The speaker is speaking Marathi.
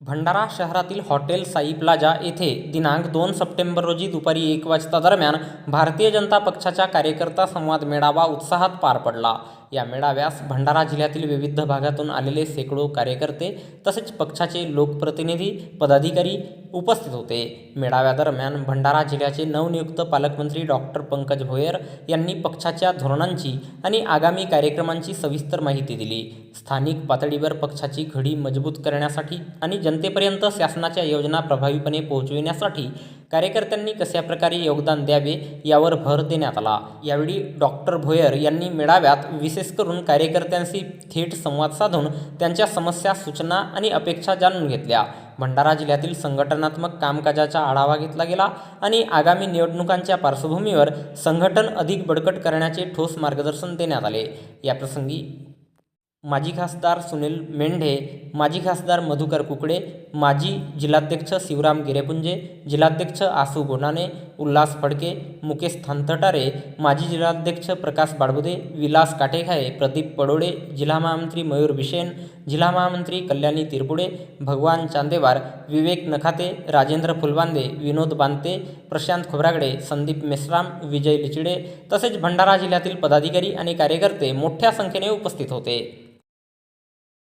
भंडारा शहरातील हॉटेल साई प्लाजा येथे दिनांक दोन सप्टेंबर रोजी दुपारी एक वाजता दरम्यान भारतीय जनता पक्षाचा कार्यकर्ता संवाद मेळावा उत्साहात पार पडला. या मेळाव्यास भंडारा जिल्ह्यातील विविध भागातून आलेले शेकडो कार्यकर्ते तसेच पक्षाचे लोकप्रतिनिधी पदाधिकारी उपस्थित होते. मेळाव्यादरम्यान भंडारा जिल्ह्याचे नवनियुक्त पालकमंत्री डॉक्टर पंकज भोयर यांनी पक्षाच्या धोरणांची आणि आगामी कार्यक्रमांची सविस्तर माहिती दिली. स्थानिक पातळीवर पक्षाची घडी मजबूत करण्यासाठी आणि जनतेपर्यंत शासनाच्या योजना प्रभावीपणे पोहोचविण्यासाठी कार्यकर्त्यांनी कशा प्रकारे योगदान द्यावे यावर भर देण्यात आला. यावेळी डॉक्टर भोयर यांनी मेळाव्यात विशेष करून कार्यकर्त्यांशी थेट संवाद साधून त्यांच्या समस्या सूचना आणि अपेक्षा जाणून घेतल्या. भंडारा जिल्ह्यातील संघटनात्मक कामकाजाचा आढावा घेतला गेला आणि आगामी निवडणुकांच्या पार्श्वभूमीवर संघटन अधिक बळकट करण्याचे ठोस मार्गदर्शन देण्यात आले. याप्रसंगी माजी खासदार सुनील मेंढे माजी खासदार मधुकर कुकडे माजी जिल्हाध्यक्ष शिवराम गिरेपुंजे जिल्हाध्यक्ष आसू गोनाने उल्हास फडके मुकेश थांतटारे माजी जिल्हाध्यक्ष प्रकाश बाळबुदे विलास काटेखाये प्रदीप पडोळे जिल्हा महामंत्री मयूर बिशेन जिल्हा महामंत्री कल्याणी तिरपुडे भगवान चांदेवार विवेक नखाते राजेंद्र फुलबांदे विनोद बांते प्रशांत खोब्रागडे संदीप मेश्राम विजय लिचिडे तसेच भंडारा जिल्ह्यातील पदाधिकारी आणि कार्यकर्ते मोठ्या संख्येने उपस्थित होते.